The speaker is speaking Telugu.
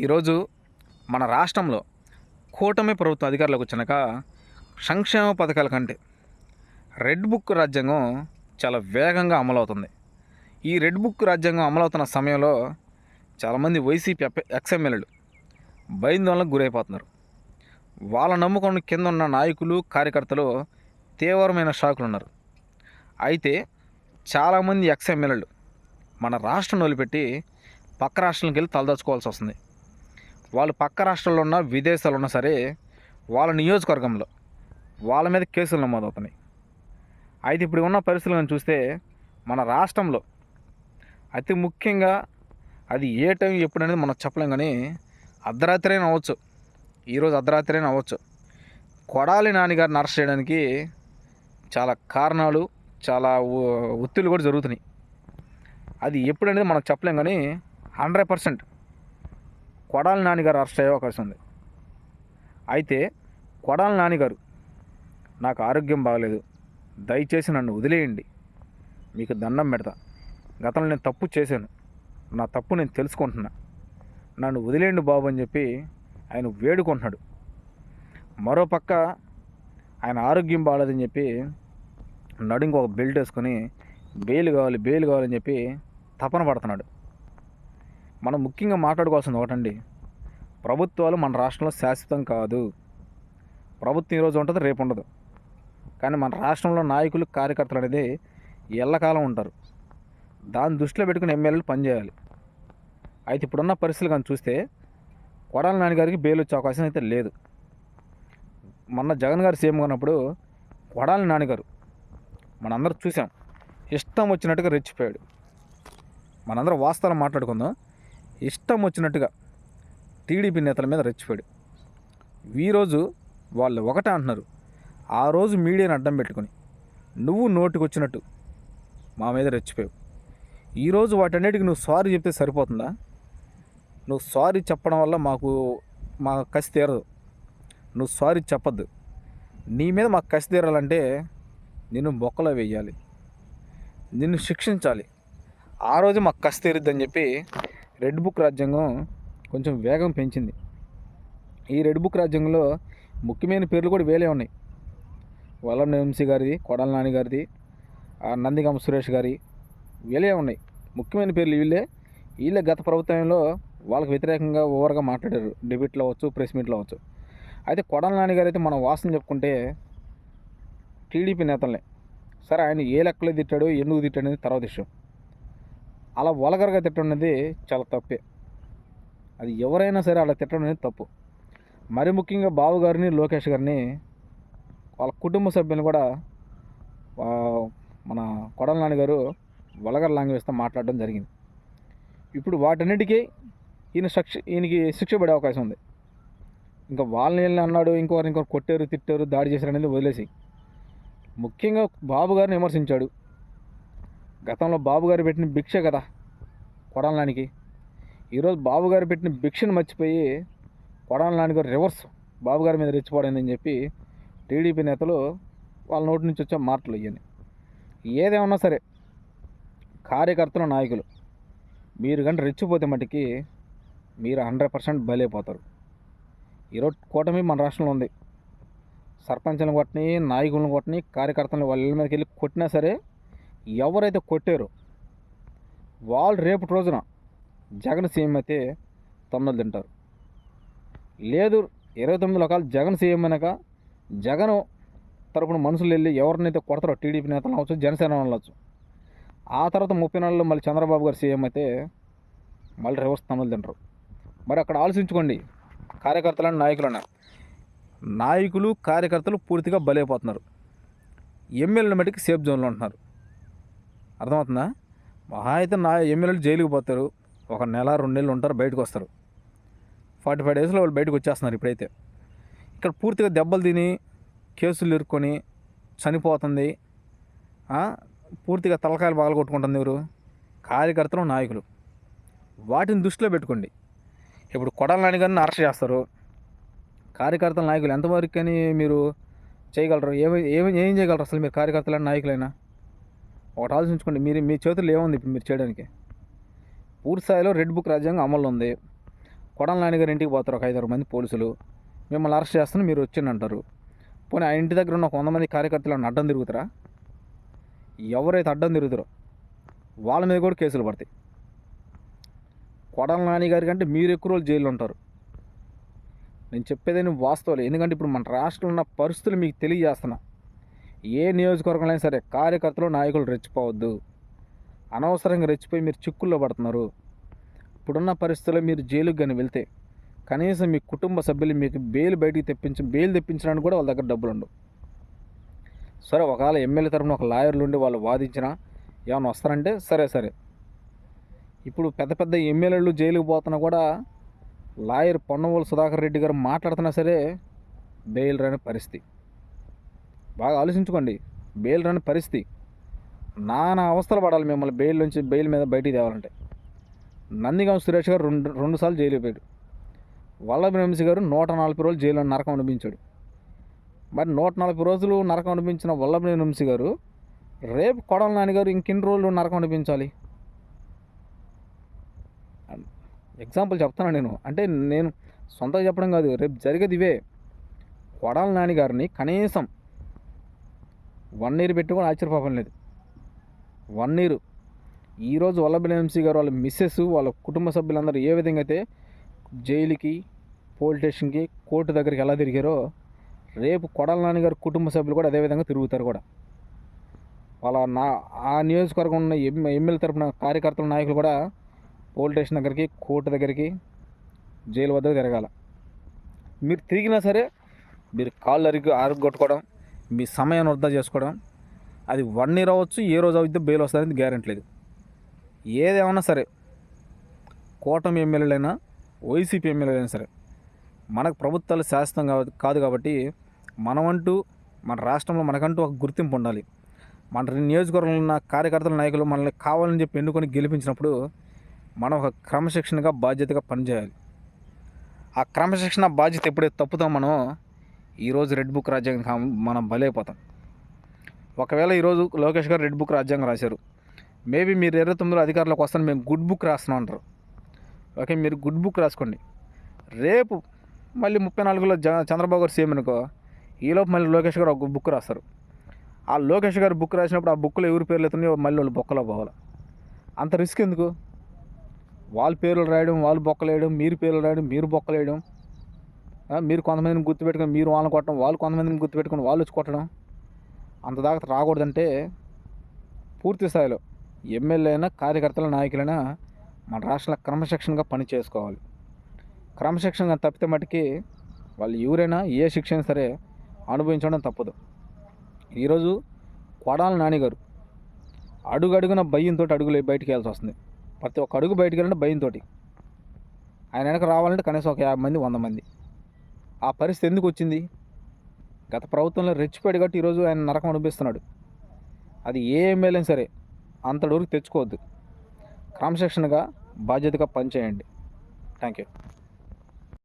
ఈరోజు మన రాష్ట్రంలో కూటమి ప్రభుత్వం అధికారులకు వచ్చినాక సంక్షేమ పథకాల కంటే రెడ్ బుక్ రాజ్యాంగం చాలా వేగంగా అమలవుతుంది. ఈ రెడ్ బుక్ రాజ్యాంగం అమలవుతున్న సమయంలో చాలామంది వైసీపీ ఎప్ప- ఎక్స్ఎమ్మెల్యేలు భయాందోళనకు గురైపోతున్నారు. వాళ్ళ నమ్ముకొని కింద ఉన్న నాయకులు కార్యకర్తలు తీవ్రమైన షాకులు ఉన్నారు అయితే చాలామంది ఎక్స్ఎమ్మెల్యేలు మన రాష్ట్రం వదిలిపెట్టి పక్క రాష్ట్రాలకు వెళ్ళి తలదాచుకోవాల్సి వస్తుంది. వాళ్ళు పక్క రాష్ట్రాల్లో ఉన్న విదేశాలు ఉన్నా సరే వాళ్ళ నియోజకవర్గంలో వాళ్ళ మీద కేసులు నమోదవుతున్నాయి. అయితే ఇప్పుడు ఉన్న పరిస్థితులను చూస్తే మన రాష్ట్రంలో అతి ముఖ్యంగా అది ఏ టైం ఎప్పుడు అనేది మనం చెప్పలేం కానీ అర్ధరాత్రి అయినా అవ్వచ్చు. ఈరోజు అర్ధరాత్రి అయినా అవ్వచ్చు. కొడాలి నాన్నగారిని అరెస్ట్ చేయడానికి చాలా కారణాలు చాలా ఒత్తిళ్ళు కూడా జరుగుతున్నాయి. అది ఎప్పుడనేది మనం చెప్పలేం కానీ హండ్రెడ్ పర్సెంట్ కొడాలి నాన్నగారు అరెస్ట్ అయ్యే అవకాశం ఉంది. అయితే కొడాలి నాన్నగారు నాకు ఆరోగ్యం బాగలేదు. దయచేసి నన్ను వదిలేయండి. మీకు దండం పెడతా. గతంలో నేను తప్పు చేశాను. నా తప్పు నేను తెలుసుకుంటున్నా. నన్ను వదిలేయండి బాబు అని చెప్పి ఆయన వేడుకుంటున్నాడు. మరోపక్క ఆయన ఆరోగ్యం బాగాలేదని చెప్పి నడుంకి ఒక బెల్ట్ వేసుకొని బెయిల్ కావాలి బెయిల్ కావాలని చెప్పి తపన పడుతున్నాడు. మనం ముఖ్యంగా మాట్లాడుకోవాల్సింది ఒకటండి. ప్రభుత్వాలు మన రాష్ట్రంలో శాశ్వతం కాదు. ప్రభుత్వం ఈరోజు ఉంటుంది రేపు ఉండదు. కానీ మన రాష్ట్రంలో నాయకులు కార్యకర్తలు అనేది ఎల్లకాలం ఉంటారు. దాన్ని దృష్టిలో పెట్టుకుని ఎమ్మెల్యేలు పనిచేయాలి. అయితే ఇప్పుడున్న పరిస్థితులు కానీ చూస్తే కొడాల నాన్నగారికి బెయిల్ వచ్చే అవకాశం అయితే లేదు. మొన్న జగన్ గారు సీఎం ఉన్నప్పుడు కొడాలి నాన్నగారు మనందరం చూసాం. ఇష్టం వచ్చినట్టుగా రెచ్చిపోయాడు. మనందరం వాస్తవాలు మాట్లాడుకుందాం. ఇష్టం వచ్చినట్టుగా టీడీపీ నేతల మీద రెచ్చిపోయాడు. ఈరోజు వాళ్ళు ఒకటే అంటున్నారు. ఆ రోజు మీడియాని అడ్డం పెట్టుకొని నువ్వు నోటికి వచ్చినట్టు మా మీద రెచ్చిపోయావు. ఈరోజు వాటన్నిటికి నువ్వు సారీ చెప్తే సరిపోతుందా? నువ్వు సారీ చెప్పడం వల్ల మాకు మా కసి తీరదు. నువ్వు సారీ చెప్పద్దు. నీ మీద మాకు కసి తీరాలంటే నిన్ను బొక్కలో వేయాలి. నిన్ను శిక్షించాలి. ఆ రోజు మాకు కసి తీరుద్దని చెప్పి రెడ్ బుక్ రాజ్యాంగం కొంచెం వేగం పెంచింది. ఈ రెడ్ బుక్ రాజ్యాంగంలో ముఖ్యమైన పేర్లు కూడా వేలే ఉన్నాయి. వల్లం వంశీ గారిది కొడాల నాని గారిది ఆ నందిగామ సురేష్ గారి వీళ్ళే ఉన్నాయి. ముఖ్యమైన పేర్లు వీళ్ళే. వీళ్ళే గత ప్రభుత్వంలో వాళ్ళకి వ్యతిరేకంగా ఓవర్గా మాట్లాడారు. డిబేట్లో అవ్వచ్చు ప్రెస్ మీట్లో అవ్వచ్చు. అయితే కొడాల నాని గారు అయితే మనం వాసన చెప్పుకుంటే టీడీపీ నేతలనే. సరే ఆయన ఏ లెక్కలో తిట్టాడు ఎందుకు తిట్టాడు అనేది తర్వాత విషయం. అలా వలగరగా తిట్టడం అనేది చాలా తప్పే. అది ఎవరైనా సరే అలా తిట్టడం అనేది తప్పు. మరి ముఖ్యంగా బాబు గారిని లోకేష్ గారిని వాళ్ళ కుటుంబ సభ్యులు కూడా మన కొడల నాన్నగారు వలగర్ లాంగ్వేజ్తో మాట్లాడడం జరిగింది. ఇప్పుడు వాటన్నిటికీ ఈయన శిక్ష ఈయనకి శిక్ష పడే అవకాశం ఉంది. ఇంకా వాళ్ళని వెళ్ళి అన్నాడు ఇంకొకరు ఇంకొకరు కొట్టారు తిట్టారు దాడి చేశారు అనేది వదిలేసి ముఖ్యంగా బాబు గారిని విమర్శించాడు. గతంలో బాబుగారు పెట్టిన భిక్ష కదా కొడాల నానికి ఈరోజు బాబుగారు పెట్టిన భిక్షను మర్చిపోయి కొడాల రివర్స్ బాబుగారి మీద రెచ్చిపోడైందని చెప్పి టీడీపీ నేతలు వాళ్ళ నోటి నుంచి వచ్చే మాటలు ఇవన్నీ ఏదేమన్నా సరే కార్యకర్తలు నాయకులు మీరు కంటే రెచ్చిపోతే మటుకి మీరు హండ్రెడ్ పర్సెంట్ బలైపోతారు. ఈరోజు కూటమి మన రాష్ట్రంలో ఉంది. సర్పంచ్లను కొట్టని నాయకులను కొట్టని కార్యకర్తలను వాళ్ళ ఇళ్ళ మీదకి వెళ్ళి కొట్టినా సరే ఎవరైతే కొట్టారో వాళ్ళు రేపటి రోజున జగన్ సీఎం అయితే తొమ్మిది తింటారు. లేదు ఇరవై తొమ్మిది రకాలు జగన్ సీఎం అయినాక జగన్ తరపున మనుషులు వెళ్ళి ఎవరినైతే కొడతారో టీడీపీ నేతలు అవ్వచ్చు జనసేన వాళ్ళు అవ్వచ్చు. ఆ తర్వాత ముప్పై నెలల్లో మళ్ళీ చంద్రబాబు గారు సీఎం అయితే మళ్ళీ రివర్స్ తమ్ములు తింటారు. మరి అక్కడ ఆలోచించుకోండి కార్యకర్తలను నాయకులను. నాయకులు కార్యకర్తలు పూర్తిగా బలైపోతున్నారు. ఎమ్మెల్యేల మటుకు సేఫ్ జోన్లో ఉంటున్నారు. అర్థమవుతుందా? మహా అయితే నా ఎమ్మెల్యేలు జైలుకి పోతారు. ఒక నెల రెండు నెలలు ఉంటారు బయటకు వస్తారు. ఫార్టీ ఫైవ్ డేస్లో వాళ్ళు బయటకు వచ్చేస్తున్నారు ఇప్పుడైతే. ఇక్కడ పూర్తిగా దెబ్బలు తిని కేసులు ఇరుక్కొని చనిపోతుంది. పూర్తిగా తలకాయలు పగల కొట్టుకుంటుంది ఎవరు? కార్యకర్తలు నాయకులు. వాటిని దృష్టిలో పెట్టుకోండి. ఇప్పుడు కొడాల నాని గారిని అరెస్ట్ చేస్తారు. కార్యకర్తల నాయకులు ఎంతవరకు అని మీరు చేయగలరు? ఏమి ఏమి ఏం చేయగలరు అసలు మీరు? కార్యకర్తలైన నాయకులైనా ఒకటి ఆలోచించుకోండి. మీరు మీ చేతుల్లో ఏముంది ఇప్పుడు మీరు చేయడానికి? పూర్తి స్థాయిలో రెడ్ బుక్ రాజ్యాంగం అమలు ఉంది. కొడల నాన్నగారి ఇంటికి పోతారు ఒక ఐదారు మంది పోలీసులు. మిమ్మల్ని అరెస్ట్ చేస్తాను మీరు వచ్చిండి అంటారు. పోనీ ఆ ఇంటి దగ్గర ఉన్న ఒక వంద మంది కార్యకర్తలు అడ్డం తిరుగుతారా? ఎవరైతే అడ్డం తిరుగుతారో వాళ్ళ మీద కూడా కేసులు పడతాయి. కొడల నాని గారి కంటే మీరు ఎక్కువ రోజులు జైల్లో ఉంటారు. నేను చెప్పేది వాస్తవాలు. ఎందుకంటే ఇప్పుడు మన రాష్ట్రంలో ఉన్న పరిస్థితులు మీకు తెలియజేస్తున్నా. ఏ నియోజకవర్గంలో అయినా సరే కార్యకర్తలు నాయకులు రెచ్చిపోవద్దు. అనవసరంగా రెచ్చిపోయి మీరు చిక్కుల్లో పడుతున్నారు. ఇప్పుడున్న పరిస్థితుల్లో మీరు జైలుకి కానీ వెళ్తే కనీసం మీ కుటుంబ సభ్యులు మీకు బెయిల్ బయటికి తెప్పించి బెయిల్ తెప్పించడానికి కూడా వాళ్ళ దగ్గర డబ్బులు ఉండవు సరే ఒకవేళ ఎమ్మెల్యే తరపున ఒక లాయర్లు ఉండి వాళ్ళు వాదించినా ఏమైనా వస్తారంటే సరే సరే. ఇప్పుడు పెద్ద పెద్ద ఎమ్మెల్యేలు జైలుకి పోతున్నా కూడా లాయర్ పొన్నవోలు సుధాకర్ రెడ్డి గారు మాట్లాడుతున్నా సరే బెయిల్ రాని పరిస్థితి. బాగా ఆలోచించుకోండి. బెయిల్ రాని పరిస్థితి. నానా అవస్థలు పడాలి మిమ్మల్ని బెయిల్ నుంచి బెయిల్ మీద బయటికి తేవాలంటే. నందిగాం సురేష్ గారు రెండు రెండుసార్లు జైలు పోయాడు. వల్లభ వంశీ గారు నూట నలభై రోజులు జైల్లో నరకం అనిపించాడు మరి నూట నలభై రోజులు నరకం అనిపించిన వల్లభ వంశీ గారు రేపు కొడల నాన్నగారు ఇంకెన్ని రోజులు నరకం అనిపించాలి ఎగ్జాంపుల్ చెప్తాను నేను. అంటే నేను సొంతంగా చెప్పడం కాదు. రేపు జరిగేది ఇవే. కొడాల నాని గారిని కనీసం వన్ ఇయర్ పెట్టి కూడా లేదు. One year. ఈరోజు వల్లభ గారు వాళ్ళ మిస్సెస్ వాళ్ళ కుటుంబ సభ్యులందరూ ఏ విధంగా అయితే జైలుకి పోలీస్ స్టేషన్కి కోర్టు దగ్గరికి ఎలా తిరిగారో రేపు కొడాల నాని కుటుంబ సభ్యులు కూడా అదే విధంగా తిరుగుతారు కూడా. వాళ్ళ నా ఆ నియోజకవర్గం ఉన్న ఎమ్ ఎమ్మెల్యే తరపున కార్యకర్తల నాయకులు కూడా పోలీస్ స్టేషన్ దగ్గరికి కోర్టు దగ్గరికి జైలు వద్దకు తిరగాల. మీరు తిరిగినా సరే మీరు కాళ్ళు అరిగి ఆరగొట్టుకోవడం మీ సమయాన్ని వృధా చేసుకోవడం అది వన్ ఇయర్ అవ్వచ్చు ఏ రోజు అవుతుందో బెయిల్ వస్తుందని గ్యారెంటీ లేదు. ఏదేమన్నా సరే కూటమి ఎమ్మెల్యేలైనా వైసీపీ ఎమ్మెల్యేలైనా సరే మనకు ప్రభుత్వాలు శాశ్వతం కాదు కాదు కాబట్టి మనమంటూ మన రాష్ట్రంలో మనకంటూ ఒక గుర్తింపు ఉండాలి. మన నియోజకవర్గంలో ఉన్న కార్యకర్తల నాయకులు మనల్ని కావాలని చెప్పి ఎన్నుకొని గెలిపించినప్పుడు మనం ఒక క్రమశిక్షణగా బాధ్యతగా పనిచేయాలి. ఆ క్రమశిక్షణ బాధ్యత ఎప్పుడైతే తప్పుతాం మనం ఈరోజు రెడ్ బుక్ రాజ్యాంగం కాం- మనం బలైపోతాం ఒకవేళ ఈరోజు లోకేష్ గారు రెడ్ బుక్ రాజ్యాంగం రాశారు. మేబీ మీరు ఇరవై తొమ్మిదిలో అధికారులకు వస్తాను మేము గుడ్ బుక్ రాస్తున్నాం అంటారు. ఓకే మీరు గుడ్ బుక్ రాసుకోండి. రేపు మళ్ళీ ముప్పై నాలుగులో జ చంద్రబాబు గారు సీఎం అనుకో ఈలోపు మళ్ళీ లోకేష్ గారు ఒక బుక్ రాస్తారు. ఆ లోకేష్ గారు బుక్ రాసినప్పుడు ఆ బుక్లో ఎవరి పేర్లు అవుతున్నాయో మళ్ళీ వాళ్ళు బొక్కలో పోవాలి. అంత రిస్క్ ఎందుకు? వాళ్ళ పేర్లు రాయడం వాళ్ళు బొక్కలు వేయడం మీరు పేర్లు రాయడం మీరు బొక్కలు వేయడం మీరు కొంతమందిని గుర్తుపెట్టుకొని మీరు వాళ్ళని కొట్టడం వాళ్ళు కొంతమందిని గుర్తుపెట్టుకొని వాళ్ళు వచ్చి కొట్టడం అంత దాకా రాకూడదంటే పూర్తి స్థాయిలో ఎమ్మెల్యే అయినా కార్యకర్తల నాయకులైనా మన రాష్ట్రంలో క్రమశిక్షణగా పని చేసుకోవాలి క్రమశిక్షణగా తప్పితే మటుకి వాళ్ళు ఎవరైనా ఏ శిక్ష అయినా సరే అనుభవించడం తప్పదు. ఈరోజు కొడాల నానిగారు అడుగు అడుగున భయంతో అడుగులు బయటికి వెళ్ళాల్సి వస్తుంది. ప్రతి ఒక్క అడుగు బయటికి వెళ్ళిన భయంతో ఆయన వెనక రావాలంటే కనీసం ఒక యాభై మంది వంద మంది. ఆ పరిస్థితి ఎందుకు వచ్చింది? గత ప్రభుత్వంలో రెచ్చిపోయాడు కాబట్టి ఈరోజు ఆయన నరకం అనిపిస్తున్నాడు అది ఏ ఎమ్మెల్యే సరే అంతటి వరకు తెచ్చుకోవద్దు. క్రమశిక్షణగా బాధ్యతగా పనిచేయండి. Thank you